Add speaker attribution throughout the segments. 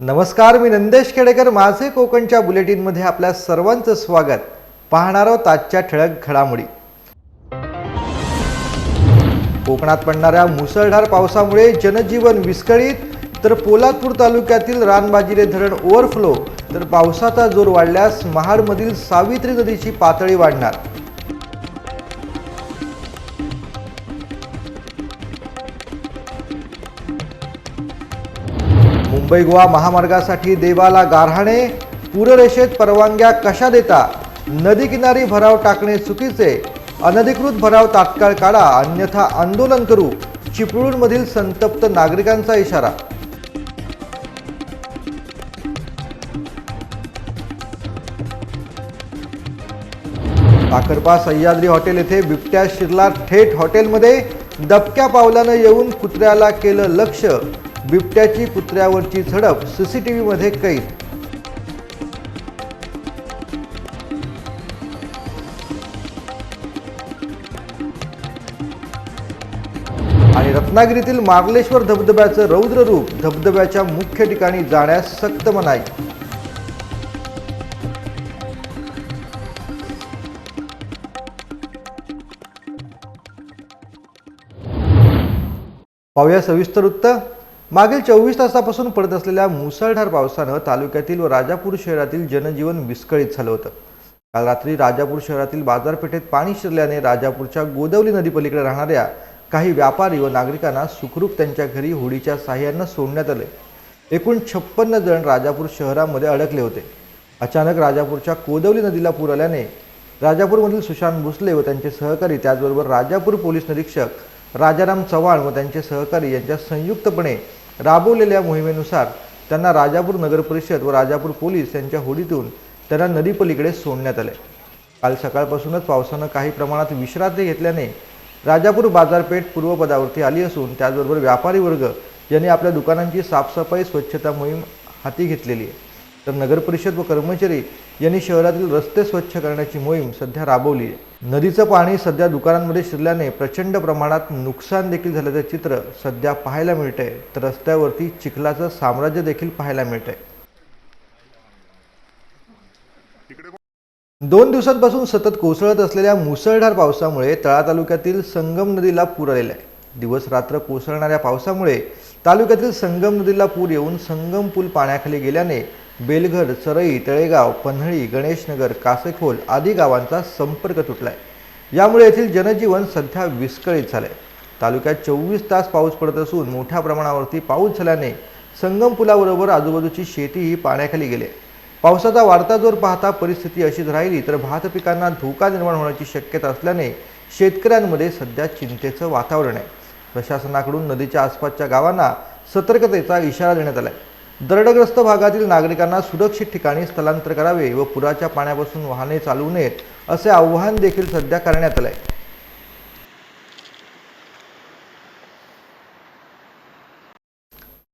Speaker 1: नमस्कार मी नंदेश खेडेकर. माझे कोकणच्या बुलेटिनमध्ये आपल्या सर्वांचं स्वागत. पाहणार आहोत आजच्या ठळक घडामोडी. कोकणात पडणाऱ्या मुसळधार पावसामुळे जनजीवन विस्कळीत तर पोलादपूर तालुक्यातील रानबाजीरे धरण ओव्हरफ्लो तर पावसाचा जोर वाढल्यास महाडमधील सावित्री नदीची पातळी वाढणार. मुंबई गोवा महामार्गासाठी देवाला गारहाणे पूररेषेत परवानग्या कशा देता? नदी किनारी भराव टाकणे चुकीचे अनधिकृत भराव तात्काळ काढा अन्यथा आंदोलन करू चिपळूणमधील संतप्त नागरिकांचा इशारा. टाकरपा सह्याद्री हॉटेल येथे बिबट्या शिरला थेट हॉटेलमध्ये दबक्या पावलानं येऊन कुत्र्याला केलं लक्ष बिबट्याची कुत्र्यावरची झडप सीसीटीव्हीमध्ये कैद. आणि रत्नागिरीतील मार्लेश्वर धबधब्याचं रौद्र रूप धबधब्याच्या मुख्य ठिकाणी जाण्यास सक्त मनाई. पाहूया सविस्तर वृत्त. मागील चोवीस तासापासून पडत असलेल्या मुसळधार पावसानं तालुक्यातील व राजापूर शहरातील जनजीवन विस्कळीत झालं होतं. काल रात्री राजापूर शहरातील बाजारपेठेत पाणी शिरल्याने राजापूरच्या गोदवली नदीपलीकडे राहणाऱ्या काही व्यापारी व नागरिकांना सुखरूप त्यांच्या घरी होडीच्या साह्यानं सोडण्यात आले. एकूण छप्पन्न जण राजापूर शहरामध्ये अडकले होते. अचानक राजापूरच्या कोदवली नदीला पूर आल्याने राजापूरमधील सुशांत भोसले व त्यांचे सहकारी त्याचबरोबर राजापूर पोलीस निरीक्षक राजाराम चव्हाण व त्यांचे सहकारी यांच्या संयुक्तपणे राबवलेल्या मोहिमेनुसार त्यांना राजापूर नगर परिषद व राजापूर पोलीस यांच्या होडीतून त्यांना नदीपलीकडे सोडण्यात आले. काल सकाळपासूनच पावसानं काही प्रमाणात विश्रांती घेतल्याने राजापूर बाजारपेठ पूर्वपदावरती आली असून त्याचबरोबर व्यापारी वर्ग यांनी आपल्या दुकानांची साफसफाई स्वच्छता मोहीम हाती घेतलेली आहे. तर नगरपरिषद व कर्मचारी यांनी शहरातील रस्ते स्वच्छ करण्याची मोहीम सध्या राबवली आहे. नदीचं पाणी सध्या दुकानांमध्ये शिरल्याने प्रचंड प्रमाणात नुकसान देखील झाल्याचं चित्र सध्या पाहायला मिळतंय. तर रस्त्यावरती चिखलाचं साम्राज्य देखील पाहायला मिळतंय. दोन दिवसांपासून सतत कोसळत असलेल्या मुसळधार पावसामुळे तळा तालुक्यातील संगम नदीला पूर आलेला आहे. दिवस रात्र कोसळणाऱ्या पावसामुळे तालुक्यातील संगम नदीला पूर येऊन संगम पूल पाण्याखाली गेल्याने बेलघर चरई तळेगाव पन्हळी गणेशनगर कासेखोल आदी गावांचा संपर्क तुटलाय. यामुळे येथील जनजीवन सध्या विस्कळीत झालंय. तालुक्यात चोवीस तास पाऊस पडत असून मोठ्या प्रमाणावरती पाऊस झाल्याने संगम पुलाबरोबर आजूबाजूची शेतीही पाण्याखाली गेली. आहे. पावसाचा वाढता जोर पाहता परिस्थिती अशीच राहिली तर भात पिकांना धोका निर्माण होण्याची शक्यता असल्याने शेतकऱ्यांमध्ये सध्या चिंतेचं वातावरण आहे. प्रशासनाकडून नदीच्या आसपासच्या गावांना सतर्कतेचा इशारा देण्यात आला आहे दरडग्रस्त भागातील नागरिकांना सुरक्षित ठिकाणी स्थलांतर करावे व पुराच्या पाण्यापासून वाहने चालवू नयेत असे आव्हान देखील सध्या करण्यात आलंय.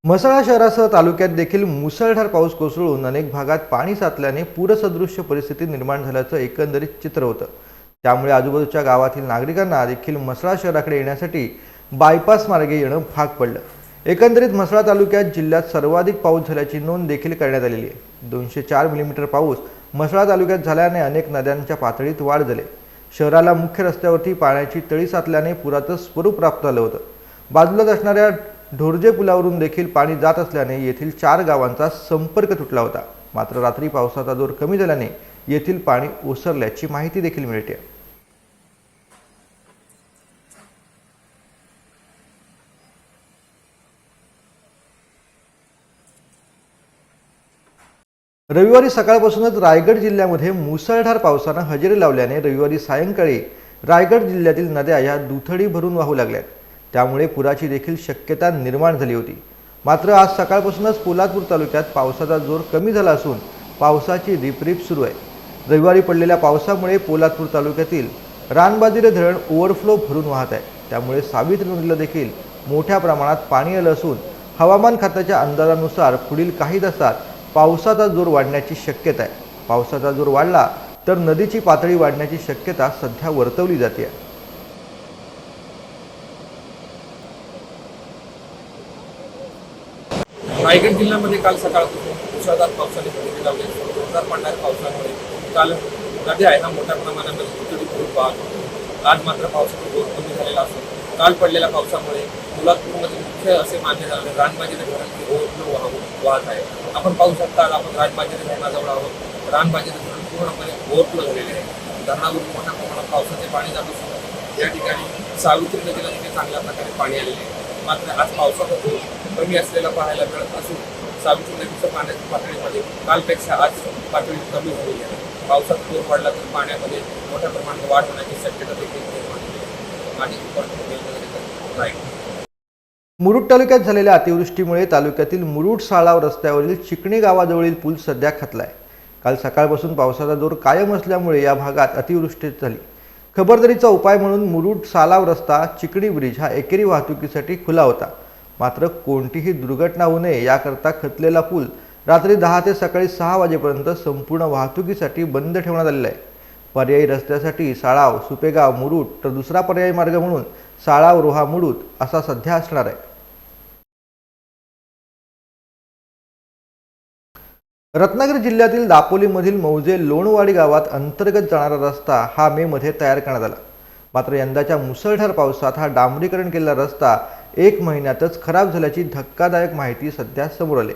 Speaker 1: म्हसळा शहरासह तालुक्यात देखील मुसळधार पाऊस कोसळून अनेक भागात पाणी साचल्याने पूरसदृश्य परिस्थिती निर्माण झाल्याचं एकंदरीत चित्र होतं. त्यामुळे आजूबाजूच्या गावातील नागरिकांना देखील म्हसळा शहराकडे येण्यासाठी बायपास मार्गे येणं भाग पडलं. एकंदरीत म्हसळा तालुक्यात जिल्ह्यात सर्वाधिक पाऊस झाल्याची नोंद देखील करण्यात आलेली आहे. दोनशे चार मिलीमीटर पाऊस म्हसळा तालुक्यात झाल्याने अनेक नद्यांच्या पातळीत वाढ झाली. शहराला मुख्य रस्त्यावरती पाण्याची तळी साचल्याने पुराचं स्वरूप प्राप्त झालं होतं. बाजूलाच असणाऱ्या ढोरजे पुलावरून देखील पाणी जात असल्याने येथील चार गावांचा संपर्क तुटला होता. मात्र रात्री पावसाचा जोर कमी झाल्याने येथील पाणी ओसरल्याची माहिती देखील मिळते. रविवारी सकाळपासूनच रायगड जिल्ह्यामध्ये मुसळधार पावसानं हजेरी लावल्याने रविवारी सायंकाळी रायगड जिल्ह्यातील नद्या या दुथडी भरून वाहू लागल्यात. त्यामुळे पुराची देखील शक्यता निर्माण झाली होती. मात्र आज सकाळपासूनच पोलादपूर तालुक्यात पावसाचा जोर कमी झाला असून पावसाची रिपरिप सुरू आहे. रविवारी पडलेल्या पावसामुळे पोलादपूर तालुक्यातील रानबाजीरे धरण ओव्हरफ्लो भरून वाहत आहे. त्यामुळे सावित्री नदीला देखील मोठ्या प्रमाणात पाणी आलं असून हवामान खात्याच्या अंदाजानुसार पुढील काही तासात पावसाचा जोर वाढण्याची शक्यता आहे. पावसाचा जोर वाढला तर नदीची पातळी वाढण्याची शक्यता सध्या वर्तवली जाते.
Speaker 2: रायगड जिल्ह्यामध्ये काल सकाळपासून मुसळधार पावसाने हजेरी लावली जोरदार पडणाऱ्या पावसामुळे काल नद्या आहे ना मोठ्या प्रमाणामध्ये खिचडी खूप वाहत आज मात्र पावसाचा जोर कमी झालेला असून काल पडलेल्या पावसामुळे मुलापूरमध्ये मुख्य असे मानले जाणारे रानबाजीचे धरण हे हो, ओव्हरफ्लो हो, वाहून वाहत आहे. आपण पाहू शकता आपण रानबाजीच्या धरणाजवळ आहोत. रानबाजीचे धरण पूर्णपणे ओव्हरफ्लो झालेले आहे. धरणावरून मोठ्या प्रमाणात पावसाचे पाणी जात असून या ठिकाणी सावित्री नदीला देखील चांगल्या प्रकारे पाणी आलेले आहे. मात्र आज पावसाचा जोर कमी असलेला पाहायला मिळत असून सावित्री नदीच्या पाण्याच्या पातळीमध्ये कालपेक्षा आज पातळी कमी झालेली आहे. पावसात जोर वाढला तर पाण्यामध्ये मोठ्या प्रमाणात वाढ होण्याची शक्यता देखील निर्माण झाली आणि राईट
Speaker 1: मुरुड तालुक्यात झालेल्या अतिवृष्टीमुळे तालुक्यातील मुरुड साळाव रस्त्यावरील चिकणी गावाजवळील पूल सध्या खचलाय. काल सकाळपासून पावसाचा जोर कायम असल्यामुळे या भागात अतिवृष्टी झाली. खबरदारीचा उपाय म्हणून मुरुड सालाव रस्ता चिकणी ब्रिज हा एकेरी वाहतुकीसाठी खुला होता. मात्र कोणतीही दुर्घटना होऊ नये याकरता खचलेला पूल रात्री दहा ते सकाळी सहा वाजेपर्यंत संपूर्ण वाहतुकीसाठी बंद ठेवण्यात आलेला आहे. पर्यायी रस्त्यासाठी साळाव सुपेगाव मुरुड तर दुसरा पर्यायी मार्ग म्हणून साळाव रोहा मुरुड असा सध्या असणार आहे. रत्नागिरी जिल्ह्यातील दापोलीमधील मौजे लोणवाडी गावात अंतर्गत जाणारा रस्ता हा मे मध्ये तयार करण्यात आला. मात्र यंदाच्या मुसळधार पावसात हा डांबरीकरण केलेला रस्ता एक महिन्यातच खराब झाल्याची धक्कादायक माहिती सध्या समोर आली.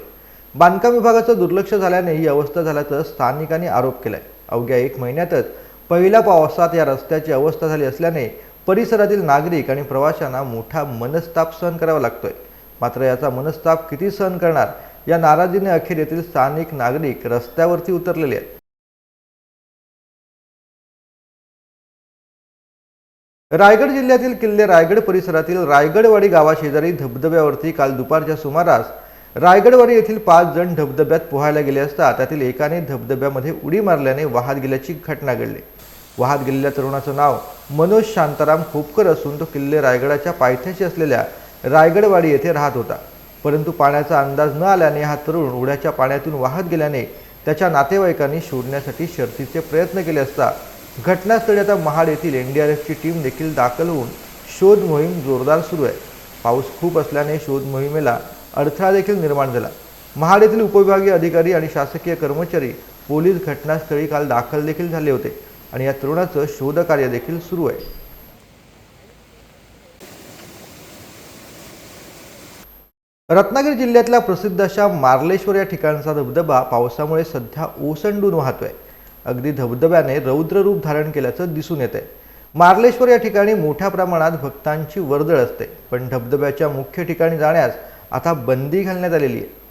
Speaker 1: बांधकाम विभागाचं दुर्लक्ष झाल्याने ही अवस्था झाल्याचं स्थानिकांनी आरोप केलाय. अवघ्या एक महिन्यातच पहिल्या पावसात या रस्त्याची अवस्था झाली असल्याने परिसरातील नागरिक आणि प्रवाशांना मोठा मनस्ताप सहन करावा लागतोय. मात्र याचा मनस्ताप किती सहन करणार या नाराजीने अखेर येथील स्थानिक नागरिक रस्त्यावरती उतरलेले आहेत. रायगड जिल्ह्यातील किल्ले रायगड परिसरातील रायगडवाडी गावाशेजारी धबधब्यावरती काल दुपारच्या सुमारास रायगडवाडी येथील पाच जण धबधब्यात पोहायला गेले असता त्यातील एकाने धबधब्यामध्ये उडी मारल्याने वाहत गेल्याची घटना घडली. वाहत गेलेल्या तरुणाचं नाव मनोज शांताराम खोपकर असून तो किल्ले रायगडाच्या पायथ्याशी असलेल्या रायगडवाडी येथे राहत होता. परंतु पाण्याचा अंदाज न आल्याने हा तरुण उड्याच्या पाण्यातून वाहत गेल्याने त्याच्या नातेवाईकांनी शोधण्यासाठी शर्थीचे प्रयत्न केले असता घटनास्थळी आता महाड येथील एनडीआरएफची टीम देखील दाखल होऊन शोध मोहीम जोरदार सुरू आहे. पाऊस खूप असल्याने शोध मोहिमेला अडथळा देखील निर्माण झाला. महाड येथील उपविभागीय अधिकारी आणि शासकीय कर्मचारी पोलीस घटनास्थळी काल दाखल देखील झाले होते आणि या तरुणाचं शोधकार्य देखील सुरू आहे. रत्नागिरी जिल्ह्यातल्या प्रसिद्ध अशा मार्लेश्वर या ठिकाणचा धबधबा पावसामुळे सध्या ओसंडून वाहतोय. अगदी धबधब्याने रौद्र रूप धारण केल्याचं दिसून येत आहे मार्लेश्वर या ठिकाणी मोठ्या प्रमाणात भक्तांची वर्दळ असते पण धबधब्याच्या मुख्य ठिकाणी जाण्यास आता बंदी घालण्यात आलेली आहे.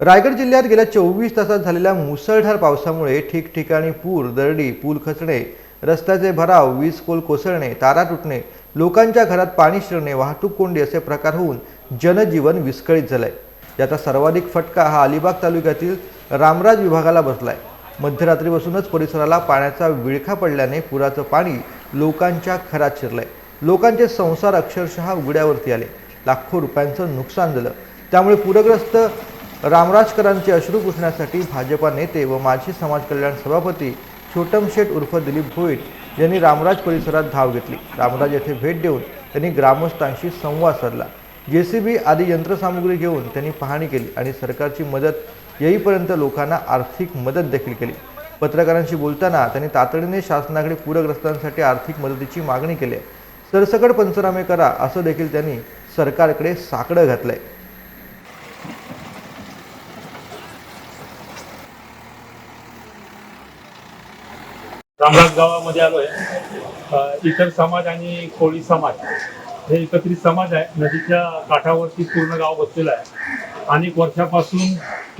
Speaker 1: रायगड जिल्ह्यात गेल्या चोवीस तासात झालेल्या मुसळधार पावसामुळे ठिकठिकाणी पूर दरडी पूल खचणे रस्त्याचे भराव वीज पोल कोसळणे तारा तुटणे लोकांच्या घरात पाणी शिरणे वाहतूक कोंडी असे प्रकार होऊन जनजीवन विस्कळीत झालंय. याचा सर्वाधिक फटका हा अलिबाग तालुक्यातील रामराज विभागाला बसलाय. मध्यरात्रीपासूनच परिसराला पाण्याचा विळखा पडल्याने पुराचं पाणी लोकांच्या घरात शिरलंय. लोकांचे संसार अक्षरशः उघड्यावरती आले. लाखो रुपयांचं नुकसान झालं. त्यामुळे पूरग्रस्त रामराजकरांचे अश्रू पुसण्यासाठी भाजपा नेते व माजी समाज कल्याण सभापती छोटम शेठ उर्फ दिलीप भोईट यांनी रामराज परिसरात धाव घेतली. रामराज येथे भेट देऊन त्यांनी ग्रामस्थांशी संवाद साधला. जेसीबी आदी यंत्रसामुग्री घेऊन त्यांनी पाहणी केली आणि सरकारची मदत येईपर्यंत लोकांना आर्थिक मदत देखील केली. पत्रकारांशी बोलताना त्यांनी तातडीने शासनाकडे पूरग्रस्तांसाठी आर्थिक मदतीची मागणी केली. आहे सरसकट पंचनामे करा असं देखील त्यांनी सरकारकडे साकडं घातलं आहे
Speaker 3: रामराज गावामध्ये आलोय. आहे इतर समाज आणि कोळी समाज. हे एकत्रित समाज आहे. नदीच्या काठावरती पूर्ण गाव बसलेलं आहे. अनेक वर्षापासून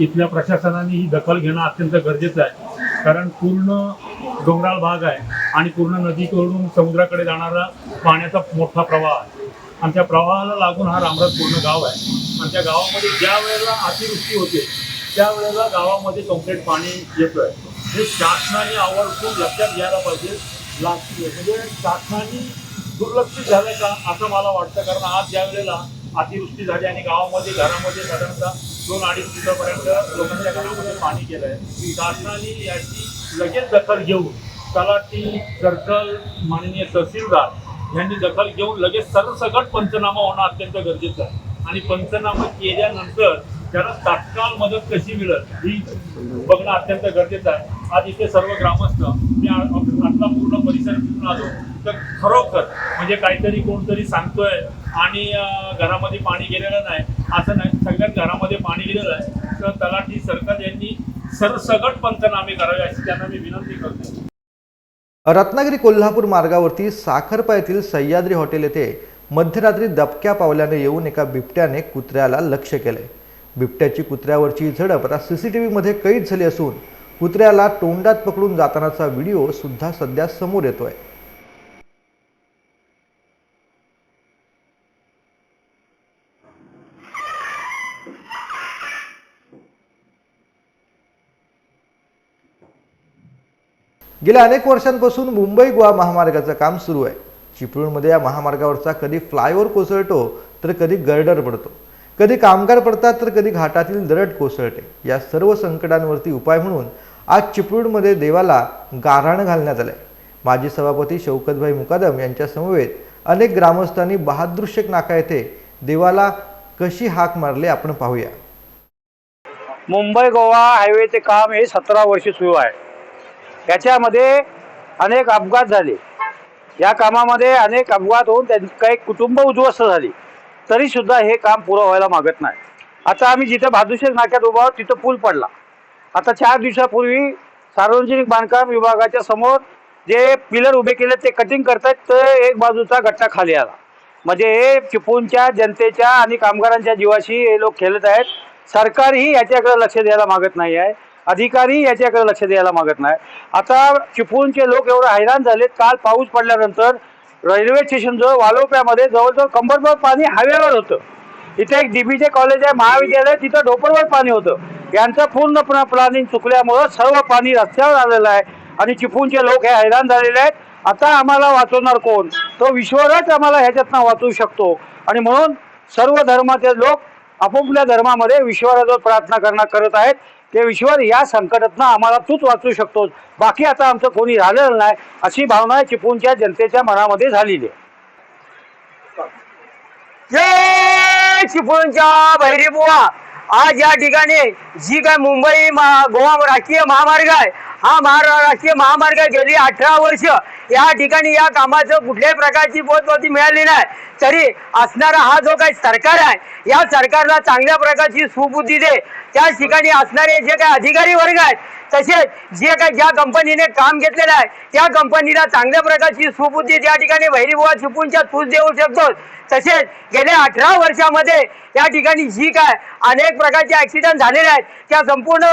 Speaker 3: इथल्या प्रशासनाने ही दखल घेणं अत्यंत गरजेचं आहे. कारण पूर्ण डोंगराळ भाग आहे आणि पूर्ण नदीकडून समुद्राकडे जाणारा पाण्याचा मोठा प्रवाह आहे. आणि त्या प्रवाहाला लागून हा रामराज पूर्ण गाव आहे. आणि त्या गावामध्ये ज्या वेळेला अतिवृष्टी होते त्यावेळेला गावामध्ये कॉन्क्रीट पाणी येतोय. हे शासनाने आवर्जून लक्षात घ्यायला पाहिजे. लागते म्हणजे शासनाने दुर्लक्षित झालं का असं मला वाटतं. कारण आज ज्या वेळेला अतिवृष्टी झाली आणि गावामध्ये घरामध्ये साधारणतः दोन अडीच फुटापर्यंत लोकांच्या घरामध्ये पाणी गेलं आहे शासनाने याची लगेच दखल घेऊन तलाठी सर्कल माननीय तहसीलदार यांनी दखल घेऊन लगेच सरसकट पंचनामा होणं अत्यंत गरजेचं आहे. आणि पंचनामा केल्यानंतर त्याला तात्काळ मदत कशी मिळेल ही बघणं अत्यंत गरजेचं आहे. आज इथे सर्व ग्रामस्थ मी आ- पूर्ण परिसर फिरून आलो. तर खरोखर म्हणजे काहीतरी कोणतरी सांगतोय आणि घरामध्ये पाणी गेलेलं नाही. असं नाही. सगळ्यात घरामध्ये पाणी गेलेलं आहे. तर तलाठी सरकार यांनी सरसगट पंचनामे करावे अशी त्यांना मी विनंती करतो.
Speaker 1: रत्नागिरी कोल्हापूर मार्गावरती साखरपा येथील सह्याद्री हॉटेल येथे मध्यरात्री दबक्या पावल्याने येऊन एका बिबट्याने कुत्र्याला लक्ष केले. बिबट्याची कुत्र्यावरची झडप आता सीसीटीव्ही मध्ये कैद झाली असून कुत्र्याला तोंडात पकडून जातानाचा व्हिडिओ सुद्धा सध्या समोर येतोय. गेल्या अनेक वर्षांपासून मुंबई गोवा महामार्गाचं काम सुरू आहे. चिपळूणमध्ये या महामार्गावरचा कधी फ्लायओव्हर कोसळतो तर कधी गर्डर पडतो. कधी कामगार पडतात तर कधी घाटातील दरड कोसळते. या सर्व संकटांवरती उपाय म्हणून आज चिपळूणमध्ये देवाला गाऱ्हाण घालण्यात आलंय. माजी सभापती शौकतभाई मुकादम यांच्यासमवेत अनेक ग्रामस्थांनी बहादृश्यक नाका येथे देवाला कशी हाक मारली आपण पाहूया.
Speaker 4: मुंबई गोवा हायवेचे काम हे सतरा वर्ष सुरू आहे. याच्यामध्ये अनेक अपघात झाले. या कामामध्ये अनेक अपघात होऊन त्यांची काही कुटुंब उद्ध्वस्त झाली. तरीसुद्धा हे काम पुरं व्हायला मागत नाही. आता आम्ही जिथं भादुशेर नाक्यात उभा आहोत तिथं पूल पडला. आता चार दिवसापूर्वी सार्वजनिक बांधकाम विभागाच्या समोर जे पिलर उभे केले ते कटिंग करतायत तर एक बाजूचा गट्टा खाली आला. म्हणजे हे चिपळूणच्या जनतेच्या आणि कामगारांच्या जीवाशी हे लोक खेळत आहेत. सरकारही याच्याकडे लक्ष द्यायला मागत नाही आहे. अधिकारी याच्याकडे लक्ष द्यायला मागत नाही. आता चिपळूणचे लोक एवढे हैराण झालेत. काल पाऊस पडल्यानंतर रेल्वे स्टेशनजवळ वालोप्यामध्ये जवळजवळ कंबरभर पाणी हवेवर होतं. इथे एक डीबीजे कॉलेज आहे महाविद्यालय तिथं ढोपरवर पाणी होतं. यांचं पूर्णपणे प्लॅनिंग चुकल्यामुळं सर्व पाणी रस्त्यावर आलेलं आहे. आणि चिपळूणचे लोक हे हैराण झालेले आहेत. आता आम्हाला वाचवणार कोण? तो विश्वरच आम्हाला ह्याच्यातनं वाचवू शकतो. आणि म्हणून सर्व धर्माचे लोक आपापल्या धर्मामध्ये ईश्वराजवळ प्रार्थना करणं करत आहेत ते विश्वर या संकटातनं आम्हाला तूच वाचू शकतोस बाकी आता आमचं कोणी राहिलेलं नाही अशी भावना चिपळूणच्या जनतेच्या मनामध्ये झालेली आहे. चिपळूणच्या भैरी बुवा! आज या ठिकाणी जी काय मुंबई गोवा राष्ट्रीय महामार्ग आहे हा महार राष्ट्रीय महामार्ग गेली अठरा वर्ष या ठिकाणी या कामाचं कुठल्याही प्रकारची पोचपावती मिळाली नाही. तरी असणारा हा जो काही सरकार आहे या सरकारला चांगल्या प्रकारची सुबुद्धी दे. त्या ठिकाणी असणारे जे काही अधिकारी वर्ग आहेत तसेच जे काही ज्या कंपनीने काम घेतलेलं आहे त्या कंपनीला चांगल्या प्रकारची सुबुद्धी त्या ठिकाणी भैरीबुवा चिपूनच्या तूच देऊ शकतो. तसेच गेल्या अठरा वर्षामध्ये या ठिकाणी जी काय अनेक प्रकारचे ऍक्सिडेंट झालेले आहेत त्या संपूर्ण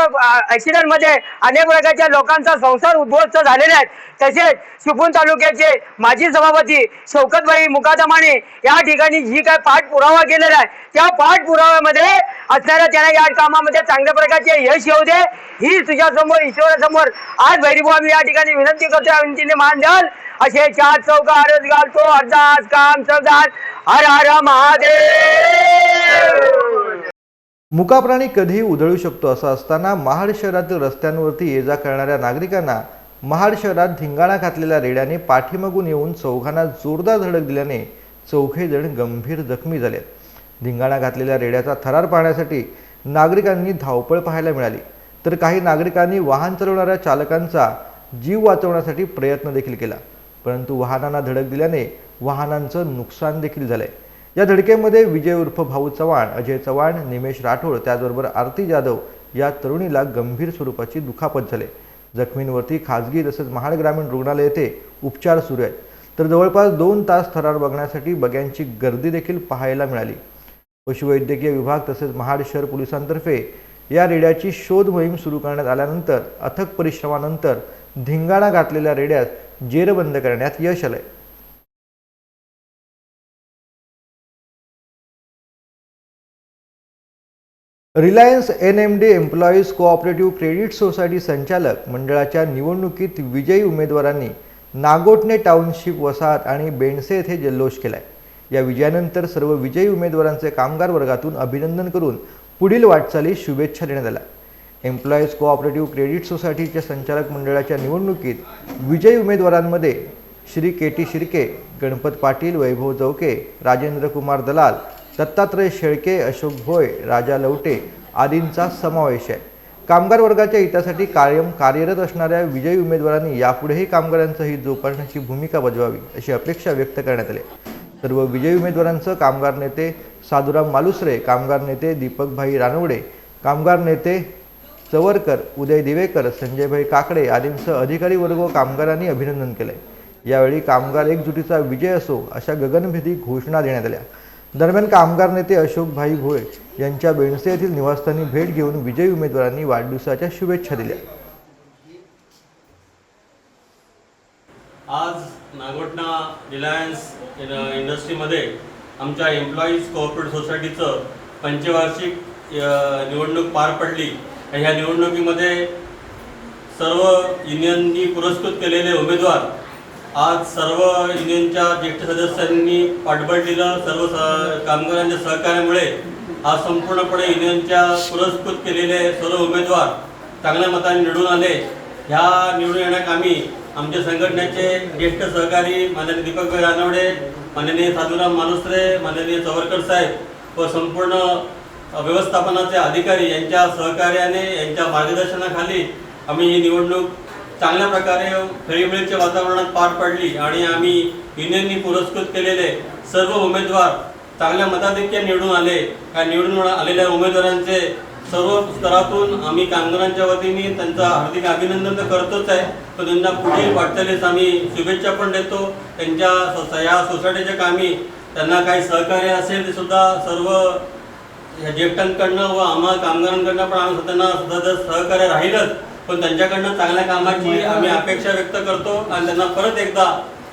Speaker 4: ऍक्सिडेंटमध्ये अनेक प्रकारच्या लोकांचा संसार उद्ध्वस्त झालेला आहेत तसेच चिपळूण तालुक्याचे माजी सभापती शौकतबाई मुकादमाने या ठिकाणी जी काय पाठपुरावा केलेला आहे त्या पाठपुराव्यामध्ये असणाऱ्या त्यांना या कामामध्ये चांगल्या प्रकारचे यश येऊ दे. ही तुझ्या समोर ईश्वरासमोर आज भैरीबुवा मी या ठिकाणी विनंती करतो या विनंतीने मान द्याल. असे चार चौका आरस घालतो. अर्धास काम सरदार. हर हर महादेव!
Speaker 1: मुकाप्राणी कधीही उधळू शकतो असं असताना महाड शहरातील रस्त्यांवरती ये जा करणाऱ्या नागरिकांना महाड शहरात धिंगाणा घातलेल्या रेड्याने पाठीमागून येऊन चौघांना जोरदार धडक दिल्याने चौघे जण गंभीर जखमी झालेत. धिंगाणा घातलेल्या रेड्याचा थरार पाहण्यासाठी नागरिकांनी धावपळ पाहायला मिळाली. तर काही नागरिकांनी वाहन चालवणाऱ्या चालकांचा जीव वाचवण्यासाठी प्रयत्न देखील केला. परंतु वाहनांना धडक दिल्याने वाहनांचं नुकसान देखील झालंय. या धडकेमध्ये विजय उर्फ भाऊ चव्हाण अजय चव्हाण निमेश राठोड त्याचबरोबर आरती जाधव या तरुणीला गंभीर स्वरूपाची दुखापत झाले. जखमींवरती खाजगी तसंच महाड ग्रामीण रुग्णालय येथे उपचार सुरू आहेत. तर जवळपास दोन तास थरार बघण्यासाठी बग्यांची गर्दी देखील पाहायला मिळाली. पशुवैद्यकीय विभाग तसेच महाड शहर पोलिसांतर्फे या रेड्याची शोध मोहीम सुरू करण्यात आल्यानंतर अथक परिश्रमानंतर धिंगाणा घातलेल्या रेड्यात जेरबंद करण्यात यश आलंय. Reliance N M D employees cooperative credit society संचालक मंडळाच्या निवडणुकीत विजयी उमेदवारांनी नागोटणे टाउनशिप वसाहत आणि बेंडसे येथे जल्लोष केलाय. या विजयानंतर सर्व विजयी उमेदवारांचे कामगार वर्गातून अभिनंदन करून पुढील वाटचालीस शुभेच्छा देण्यात आल्या. एम्प्लॉईज कोऑपरेटिव्ह क्रेडिट सोसायटीच्या संचालक मंडळाच्या निवडणुकीत विजयी उमेदवारांमध्ये श्री के टी शिर्के गणपत पाटील वैभव चौके राजेंद्र कुमार दलाल दत्तात्रय शेळके अशोक भोय राजा लवटे आदींचा समावेश आहे. कामगार वर्गाच्या हितासाठी कायम कार्यरत असणाऱ्या विजयी उमेदवारांनी यापुढेही कामगारांचं हित जोपासण्याची भूमिका बजवावी अशी अपेक्षा व्यक्त करण्यात आली. सर्व विजयी उमेदवारांचं कामगार नेते साधुराम मालुसरे कामगार नेते दीपकभाई रानवडे कामगार नेते चवरकर उदय दिवेकर संजयभाई काकडे आदींसह अधिकारी वर्ग कामगारांनी अभिनंदन केले यावेळी कामगार एकजुटीचा विजय असो अशा गगनभेदी घोषणा देण्यात आल्या. दरम्यान कामगार नेते अशोकभाई भोळे यांच्या बेणसे येथील निवासस्थानी भेट घेऊन विजयी उमेदवारांनी वाढदिवसाच्या शुभेच्छा दिल्या.
Speaker 5: आज नागोटना रिलायन्स इंडस्ट्रीमध्ये आमच्या एम्प्लॉईज कोऑपरेटिव्ह सोसायटीचं पंचवार्षिक निवडणूक पार पडली. ह्या निवडणुकीमध्ये सर्व युनियननी पुरस्कृत केलेले उमेदवार आज सर्व युनियनच्या ज्येष्ठ सदस्यांनी पाठबळ दिलं सर्व स कामगारांच्या सहकार्यामुळे आज संपूर्णपणे युनियनच्या पुरस्कृत केलेले सर्व उमेदवार चांगल्या मताने निवडून आले. ह्या निवडून येण्याकामी आमच्या संघटनेचे ज्येष्ठ सहकारी माननीय दीपक रानवडे माननीय साधुराम मानुसरे माननीय चवरकर साहेब व संपूर्ण व्यवस्थापनाचे अधिकारी यांच्या सहकार्याने यांच्या मार्गदर्शनाखाली आम्ही ही निवडणूक चांगल्या प्रकारे खेळीमेळीच्या वातावरणात पार पाडली आणि आम्ही युनियननी पुरस्कृत केलेले सर्व उमेदवार चांगल्या मताधिक्य निवडून आले. या निवडून आलेल्या उमेदवारांचे सर्व स्तरातून आम्ही कामगारांच्या वतीने त्यांचं हार्दिक अभिनंदन तर करतोच आहे. पण त्यांना पुढील वाटचालीस आम्ही शुभेच्छा पण देतो. त्यांच्या या सोसायटीच्या कामी त्यांना काही सहकार्य असेल ते सुद्धा सर्व ह्या ज्येष्ठांकडनं व आम्हा कामगारांकडनं पण आम्ही त्यांना सुद्धा जर सहकार्य राहीलच पण त्यांच्याकडनं चांगल्या कामाची आम्ही अपेक्षा व्यक्त करतो आणि त्यांना परत एकदा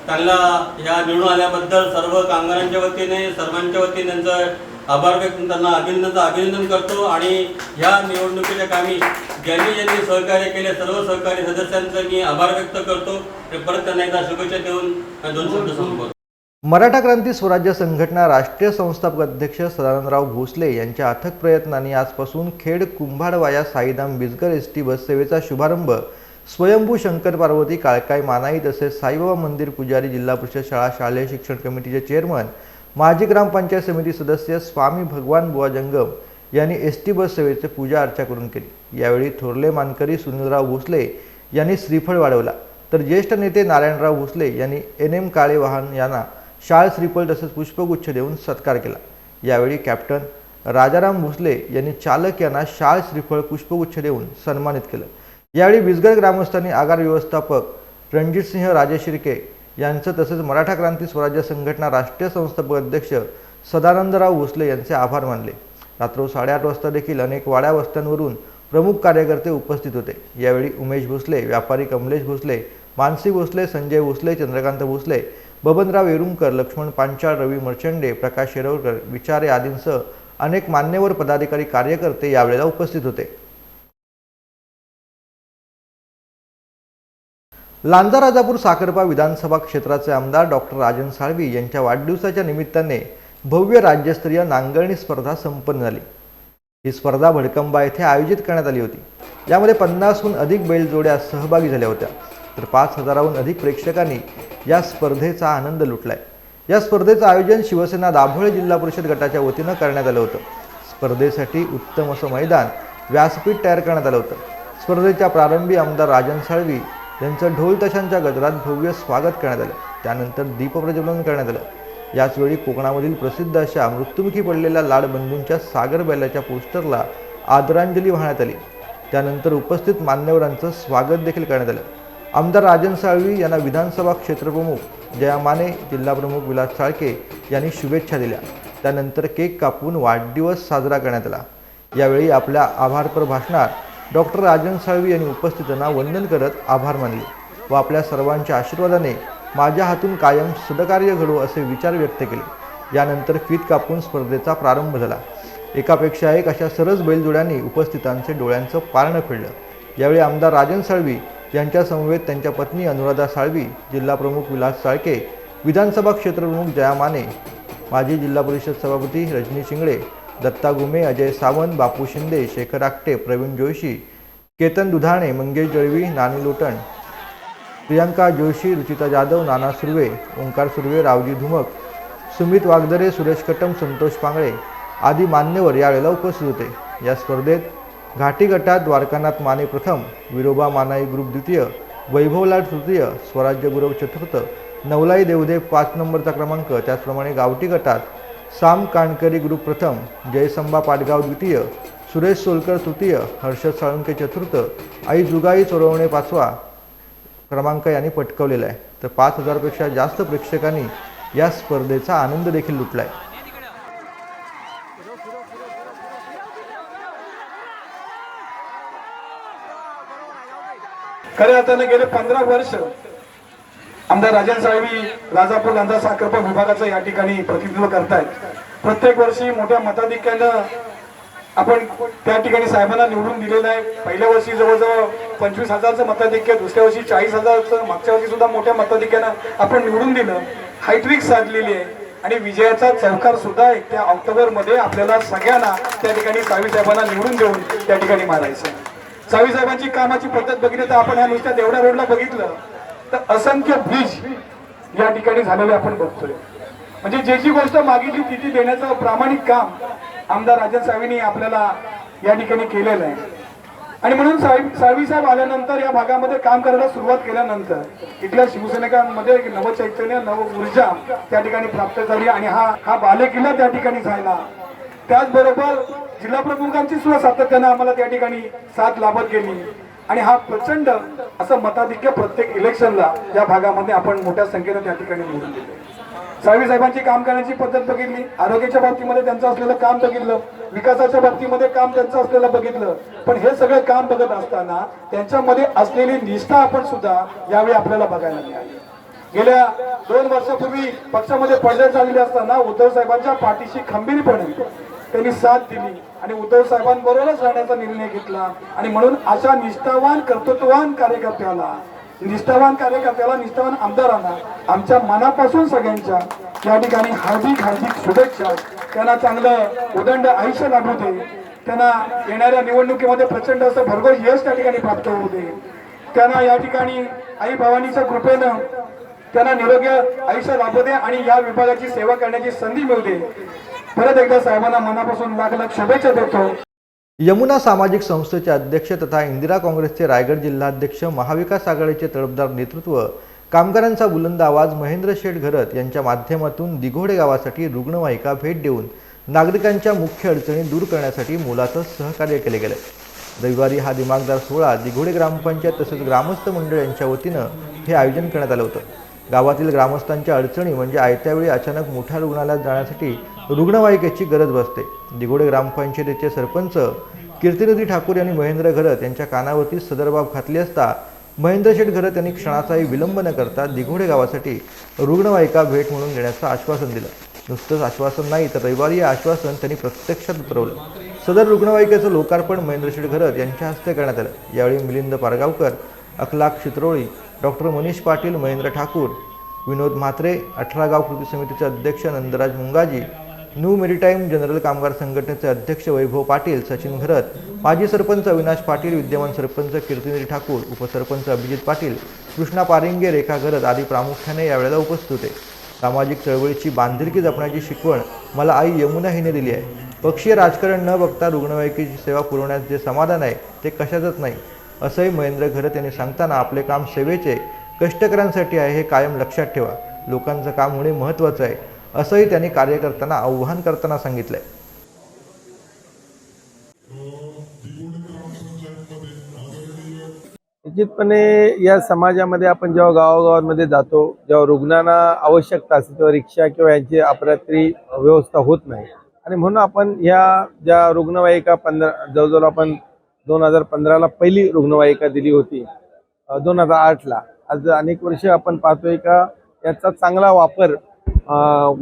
Speaker 5: त्यांना ह्या निवडून आल्याबद्दल सर्व कामगारांच्या वतीने सर्वांच्या वतीने त्यांचं आभार व्यक्त त्यांना अभिनंदनचं अभिनंदन करतो. आणि ह्या निवडणुकीच्या कामी ज्यांनी ज्यांनी सहकार्य केले सर्व सहकारी सदस्यांचं मी आभार व्यक्त करतो. परत त्यांना एकदा शुभेच्छा देऊन दोन शब्द संपवतो.
Speaker 1: मराठा क्रांती स्वराज्य संघटना राष्ट्रीय संस्थापक अध्यक्ष सदानंदराव भोसले यांच्या अथक प्रयत्नांनी आजपासून खेड कुंभाडवाया साईदाम बिजगर एस टी बससेवेचा शुभारंभ स्वयंभू शंकर पार्वती काळकाई मानाई तसेच साईबाबा मंदिर पुजारी जिल्हा परिषद शाळा शालेय शिक्षण कमिटीचे चेअरमन माजी ग्रामपंचायत समिती सदस्य स्वामी भगवान बुवा जंगम यांनी एस टी बस सेवेचे पूजा अर्चा करून केली. यावेळी थोरले मानकरी सुनीलराव भोसले यांनी श्रीफळ वाढवला. तर ज्येष्ठ नेते नारायणराव भोसले यांनी एन एम काळे वाहन यांना शाळ श्रीफळ तसेच पुष्पगुच्छ देऊन सत्कार केला. यावेळी कॅप्टन राजाराम भोसले यांनी चालक यांना शाळ श्रीफळ पुष्पगुच्छ देऊन सन्मानित केलं. यावेळी विजगर ग्रामस्थांनी आगार व्यवस्थापक रणजितसिंह राजे शिर्के यांचं तसेच मराठा क्रांती स्वराज्य संघटना राष्ट्रीय संस्थापक अध्यक्ष सदानंदराव भोसले यांचे आभार मानले. रात्र साडेआठ वाजता देखील अनेक वाड्या वस्त्यांवरून प्रमुख कार्यकर्ते उपस्थित होते. यावेळी उमेश भोसले व्यापारी कमलेश भोसले मानसी भोसले संजय भोसले चंद्रकांत भोसले बबनराव येरुमकर लक्ष्मण पांचाळ रवी मर्चंडे प्रकाश शेरवकर विचारे आदींसह अनेक मान्यवर पदाधिकारी कार्यकर्ते यावेळेला उपस्थित होते. लांजा राजापूर साखरपा विधानसभा क्षेत्राचे आमदार डॉक्टर राजन साळवी यांच्या वाढदिवसाच्या निमित्ताने भव्य राज्यस्तरीय नांगरणी स्पर्धा संपन्न झाली. ही स्पर्धा भडकंबा येथे आयोजित करण्यात आली होती. यामध्ये पन्नासहून अधिक बैलजोड्या सहभागी झाल्या होत्या. तर पाच हजाराहून अधिक प्रेक्षकांनी या स्पर्धेचा आनंद लुटलाय. या स्पर्धेचं आयोजन शिवसेना दाभोळे जिल्हा परिषद गटाच्या वतीनं करण्यात आलं होतं. स्पर्धेसाठी उत्तम असं मैदान व्यासपीठ तयार करण्यात आलं होतं. स्पर्धेच्या प्रारंभी आमदार राजन साळवी त्यांचं ढोल तशांच्या गजरात भव्य स्वागत करण्यात आलं. त्यानंतर दीपप्रज्वलन करण्यात आलं. याचवेळी कोकणामधील प्रसिद्ध अशा मृत्युमुखी पडलेल्या लाडबंधूंच्या सागर बैलाच्या पोस्टरला आदरांजली वाहण्यात आली. त्यानंतर उपस्थित मान्यवरांचं स्वागत देखील करण्यात आलं. आमदार राजन साळवी यांना विधानसभा क्षेत्रप्रमुख जया माने जिल्हाप्रमुख विलास साळके यांनी शुभेच्छा दिल्या. त्यानंतर केक कापून वाढदिवस साजरा करण्यात आला. यावेळी आपल्या आभारपर भाषणात डॉक्टर राजन साळवी यांनी उपस्थितांना वंदन करत आभार मानले व आपल्या सर्वांच्या आशीर्वादाने माझ्या हातून कायम सदकार्य घडो असे विचार व्यक्त केले. यानंतर फीत कापून स्पर्धेचा प्रारंभ झाला. एकापेक्षा एक अशा सरस बैलजोड्यांनी उपस्थितांचे डोळ्यांचं पारणं फेडलं. यावेळी आमदार राजन साळवी यांच्यासमवेत त्यांच्या पत्नी अनुराधा साळवी जिल्हाप्रमुख विलास साळके विधानसभा क्षेत्रप्रमुख जया माने माजी जिल्हा परिषद सभापती रजनी शिंगळे दत्ता गुमे अजय सावंत बापू शिंदे शेखर आकटे प्रवीण जोशी केतन दुधाणे मंगेश जळवी नानी लोटण प्रियांका जोशी रुचिता जाधव नाना सुर्वे ओंकार सुर्वे रावजी धुमक सुमित वागदरे सुरेश कटम संतोष पांगळे आदी मान्यवर यावेळेला उपस्थित होते. या स्पर्धेत घाटी गटात द्वारकानाथ माने प्रथम विरोबा मानाई ग्रुप द्वितीय वैभवलाल तृतीय स्वराज्य गुरव चतुर्थ नवलाई देवदेव पाच नंबरचा क्रमांक त्याचप्रमाणे गावठी गटात साम काणकरी ग्रुप प्रथम जयसंबा पाटगाव द्वितीय सुरेश सोलकर तृतीय हर्षद साळुंके चतुर्थ आई जुगाई चोरवणे पाचवा क्रमांक यांनी पटकवलेला आहे. तर पाच हजारपेक्षा जास्त प्रेक्षकांनी या स्पर्धेचा आनंद देखील लुटला आहे
Speaker 6: खऱ्या अर्थाने गेले पंधरा वर्ष आमदार राजन साहेबी राजापूर लांजा साखरपा विभागाचं या ठिकाणी प्रतिनिधित्व करतायत. प्रत्येक वर्षी मोठ्या मताधिक्यानं आपण त्या ठिकाणी साहेबांना निवडून दिलेलं आहे. पहिल्या वर्षी जवळजवळ पंचवीस हजारचं मताधिक्य दुसऱ्या वर्षी चाळीस हजारचं मागच्या वर्षी सुद्धा मोठ्या मताधिक्यानं आपण निवडून दिलं. हायट्रिक साधलेली आहे. आणि विजयाचा चौकार सुद्धा एक त्या ऑक्टोबरमध्ये आपल्याला सगळ्यांना त्या ठिकाणी सावी साहेबांना निवडून देऊन त्या ठिकाणी मारायचं सावी साहेबांची कामाची पद्धत बघितली तर आपण ह्या नुसत्या देवडा रोडला बघितलं. तर असंख्य ब्रिज या ठिकाणी झालेले आपण बघतोय. म्हणजे जे जी गोष्ट मागितली ती ती देण्याचं प्रामाणिक काम आमदार राजन साहेबांनी आपल्याला या ठिकाणी केलेलं आहे. आणि म्हणून साहेब साळवी साहेब आल्यानंतर या भागामध्ये काम करायला सुरुवात केल्यानंतर इथल्या शिवसैनिकांमध्ये एक नवचैतन्य नव ऊर्जा त्या ठिकाणी प्राप्त झाली आणि हा हा बालेकिल्ला त्या ठिकाणी झाला. त्याचबरोबर जिल्हा प्रमुखांची सुद्धा सातत्यानं आम्हाला त्या ठिकाणी साथ लाभत गेली. आणि हा प्रचंड असं मताधिक्य प्रत्येक इलेक्शनला या भागामध्ये आपण मोठ्या संख्येनं त्या ठिकाणी निवडून दिले साळवी साहेबांची काम करण्याची पद्धत बघितली आरोग्याच्या बाबतीमध्ये त्यांचं असलेलं काम बघितलं विकासाच्या बाबतीमध्ये काम त्यांचं असलेलं बघितलं पण हे सगळं काम बघत असताना त्यांच्यामध्ये असलेली निष्ठा आपण सुद्धा यावेळी आपल्याला बघायला मिळाली. गेल्या दोन वर्षापूर्वी पक्षामध्ये पडझड झालेली असताना उद्धव साहेबांच्या पाठीशी खंबीरपणे त्यांनी साथ दिली. आणि उद्धव साहेबांबरोबरच राहण्याचा निर्णय घेतला. आणि म्हणून अशा निष्ठावान कर्तृत्ववान कार्यकर्त्याला निष्ठावान कार्यकर्त्याला निष्ठावान आमदारांना आमच्या मनापासून सगळ्यांच्या या ठिकाणी हार्दिक हार्दिक शुभेच्छा. त्यांना चांगलं उदंड आयुष्य लाभू दे. त्यांना येणाऱ्या निवडणुकीमध्ये प्रचंड असं भरघोस यश त्या ठिकाणी प्राप्त होऊ दे. त्यांना या ठिकाणी आई भवानीच्या कृपेनं त्यांना निरोगी आयुष्य लाभू दे आणि या विभागाची सेवा करण्याची संधी मिळू दे. परत एकदा साहेबांना मनापासून लाख लाख शुभेच्छा देतो.
Speaker 1: यमुना सामाजिक संस्थेचे अध्यक्ष तथा इंदिरा काँग्रेसचे रायगड जिल्हाध्यक्ष महाविकास आघाडीचे तडफदार नेतृत्व कामगारांचा बुलंद आवाज महेंद्र शेठ घरत यांच्या माध्यमातून दिघोडे गावासाठी रुग्णवाहिका भेट देऊन नागरिकांच्या मुख्य अडचणी दूर करण्यासाठी मोलाचं सहकार्य केले गेले. रविवारी हा दिमागदार सोहळा दिघोडे ग्रामपंचायत तसेच ग्रामस्थ मंडळ यांच्या वतीनं हे आयोजन करण्यात आलं होतं. गावातील ग्रामस्थांच्या अडचणी म्हणजे आयत्यावेळी अचानक मोठ्या रुग्णालयात जाण्यासाठी रुग्णवाहिकेची गरज बसते दिघोडे ग्रामपंचायतीचे सरपंच कीर्तिनिधी ठाकूर यांनी महेंद्र घरत यांच्या कानावरती सदर बाब घातली असता महेंद्र शेठ घरत यांनी क्षणाचाही विलंब न करता दिघोडे गावासाठी रुग्णवाहिका भेट म्हणून देण्याचं आश्वासन दिलं. नुसतंच आश्वासन नाही तर रविवारी हे आश्वासन त्यांनी प्रत्यक्षात उतरवलं. सदर रुग्णवाहिकेचं लोकार्पण महेंद्र शेठ घरत यांच्या हस्ते करण्यात आलं. यावेळी मिलिंद पारगावकर अखलाक चित्रोळी डॉक्टर मनीष पाटील महेंद्र ठाकूर विनोद म्हात्रे अठरा गाव कृती समितीचे अध्यक्ष Nandraj Mungaji new maritime general कामगार संघटनेचे अध्यक्ष वैभव पाटील सचिन घरत माजी सरपंच अविनाश पाटील विद्यमान सरपंच कीर्तिनिधी ठाकूर उपसरपंच अभिजित पाटील कृष्णा पारिंगे रेखा घरत आदी प्रामुख्याने यावेळेला उपस्थित होते. सामाजिक चळवळीची बांधिलकी जपण्याची शिकवण मला आई यमुना हिने दिली आहे. पक्षीय राजकारण न बघता रुग्णवाहिकेची सेवा पुरवण्यात जे समाधान आहे ते कशातच नाही. असंही महेंद्र घरत यांनी सांगताना आपले काम सेवेचे कष्टकऱ्यांसाठी आहे हे कायम लक्षात ठेवा. लोकांचं काम होणे महत्त्वाचं आहे असंही त्यांनी कार्यकर्त्यांना आव्हान करताना सांगितलंय.
Speaker 7: निश्चितपणे या समाजामध्ये आपण जेव्हा गावागावांमध्ये जातो जेव्हा रुग्णांना आवश्यकता असते तेव्हा रिक्षा किंवा यांची अपरात्री व्यवस्था होत नाही. आणि म्हणून आपण ह्या ज्या रुग्णवाहिका पंधरा जवळजवळ आपण दोन हजार पंधराला पहिली रुग्णवाहिका दिली होती. दोन हजार आठला आज अनेक वर्ष आपण पाहतोय का याचा चांगला वापर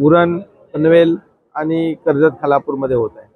Speaker 7: उरण पनवेल आणि कर्जत खालापूरमध्ये होत आहे.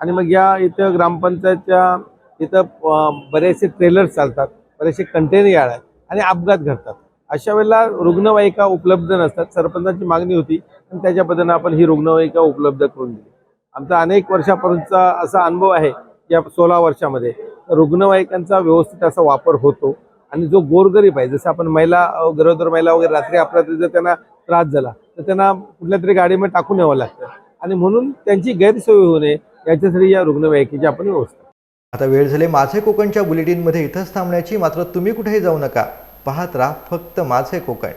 Speaker 7: आणि मग या इथं ग्रामपंचायतच्या इथं बरेचसे ट्रेलर्स चालतात बरेचसे कंटेनर यार्ड आहेत आणि अपघात घडतात. अशा वेळेला रुग्णवाहिका उपलब्ध नसतात सरपंचाची मागणी होती आणि त्याच्याबद्दल आपण ही रुग्णवाहिका उपलब्ध करून दिली. आमचा अनेक वर्षापर्यंतचा असा अनुभव आहे या सोळा वर्षामध्ये रुग्णवाहिकांचा व्यवस्थित असा वापर होतो आणि जो गोरगरीब आहे जसं आपण महिला गरोदर महिला वगैरे रात्री अपरात्री जर त्यांना त्रास झाला तर त्यांना कुठल्या तरी गाडीमध्ये टाकून यावं लागतं. आणि म्हणून त्यांची गैरसोय होऊ नये याच्यासाठी या रुग्णवाहिकेची आपण व्यवस्था.
Speaker 1: आता वेळ झाली माझे कोकणच्या बुलेटिनमध्ये इथंच थांबण्याची मात्र तुम्ही कुठेही जाऊ नका. पाहत राहा फक्त माझे कोकण.